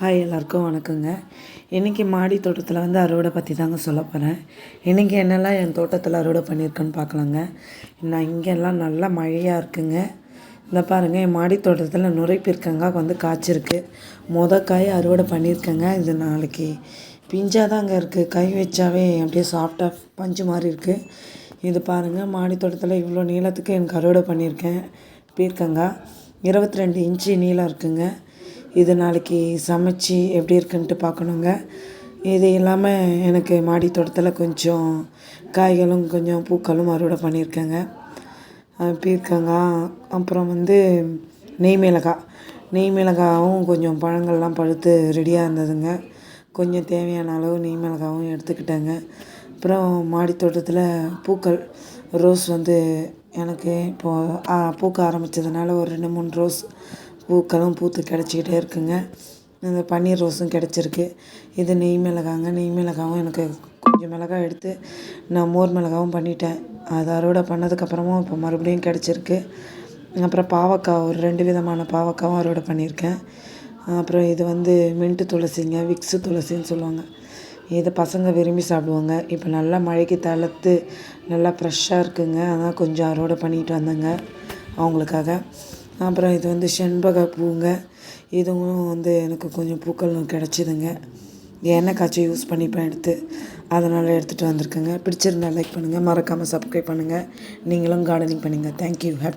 Hi எல்லாருக்கும் வணக்கங்க. இன்றைக்கி மாடி தோட்டத்தில் வந்து அறுவடை பற்றி தாங்க சொல்ல போகிறேன் இன்றைக்கி என்னெல்லாம் என் தோட்டத்தில் அறுவடை பண்ணியிருக்கேன்னு பார்க்கலாங்க நான் இங்கெல்லாம் நல்லா மழையாக இருக்குங்க. இந்த பாருங்கள் என் மாடி தோட்டத்தில் நுரைப்பிற்கங்காய் வந்து காய்ச்சிருக்கு. மொத காய் அறுவடை பண்ணியிருக்கேங்க இது நாளைக்கு பிஞ்சாக தாங்க இருக்குது கை வச்சாவே அப்படியே சாஃப்டாக பஞ்சு மாதிரி இருக்குது இது பாருங்கள் மாடி தோட்டத்தில் இவ்வளோ நீளத்துக்கு எனக்கு அறுவடை பண்ணியிருக்கேன் பீர்க்கங்காய். இருபத்தி ரெண்டு இன்ச்சு நீளம் இருக்குங்க. இது நாளைக்கு சமைச்சி எப்படி இருக்குன்ட்டு பார்க்கணுங்க. இது இல்லாமல் எனக்கு மாடி தோட்டத்தில் கொஞ்சம் காய்களும் கொஞ்சம் பூக்களும் அறுவடை பண்ணியிருக்கேங்க. பீர்க்கங்காய் அப்புறம் வந்து நெய் மிளகாய். நெய் மிளகாவும் கொஞ்சம் பழங்கள்லாம் பழுத்து ரெடியாக இருந்ததுங்க. கொஞ்சம் தேவையான அளவு நெய் மிளகாவும் எடுத்துக்கிட்டேங்க. அப்புறம் மாடி தோட்டத்தில் பூக்கள் ரோஸ் வந்து எனக்கு இப்போது பூக்க ஆரம்பித்ததுனால ஒரு ரெண்டு மூணு ரோஸ் பூக்களும் பூத்து கிடச்சிக்கிட்டே இருக்குங்க. இந்த பன்னீர் ரோஸும் கிடச்சிருக்கு. இது நெய் மிளகாங்க. நெய் மிளகாவும் எனக்கு கொஞ்சம் மிளகாய் எடுத்து நான் மோர் மிளகாவும் பண்ணிட்டேன். அதை அறுவடை பண்ணதுக்கப்புறமும் இப்போ மறுபடியும் கிடச்சிருக்கு. அப்புறம் பாவக்காய் ஒரு ரெண்டு விதமான பாவக்காவும் அறுவடை பண்ணியிருக்கேன். அப்புறம் இது வந்து மின்ட்டு துளசிங்க விக்ஸு துளசின்னு சொல்லுவாங்க. இதை பசங்க விரும்பி சாப்பிடுவாங்க. இப்போ நல்லா மழைக்கு தளர்த்து நல்லா ஃப்ரெஷ்ஷாக இருக்குங்க. அதான் கொஞ்சம் அறுவடை பண்ணிட்டு வந்தேங்க. அவங்களுக்காக. அப்புறம் இது வந்து செண்பக பூங்க. இதுவும் வந்து எனக்கு கொஞ்சம் பூக்கள் கிடச்சிதுங்க. எண்ணெய் காய்ச்சி யூஸ் பண்ணிப்பேன் எடுத்து. அதனால் எடுத்துகிட்டு வந்திருக்கேங்க. பிடிச்சிருந்தா லைக் பண்ணுங்கள் மறக்காமல் சப்ஸ்கிரைப் பண்ணுங்கள் நீங்களும் கார்டனிங் பண்ணுங்கள் தேங்க்யூ ஹாப்பி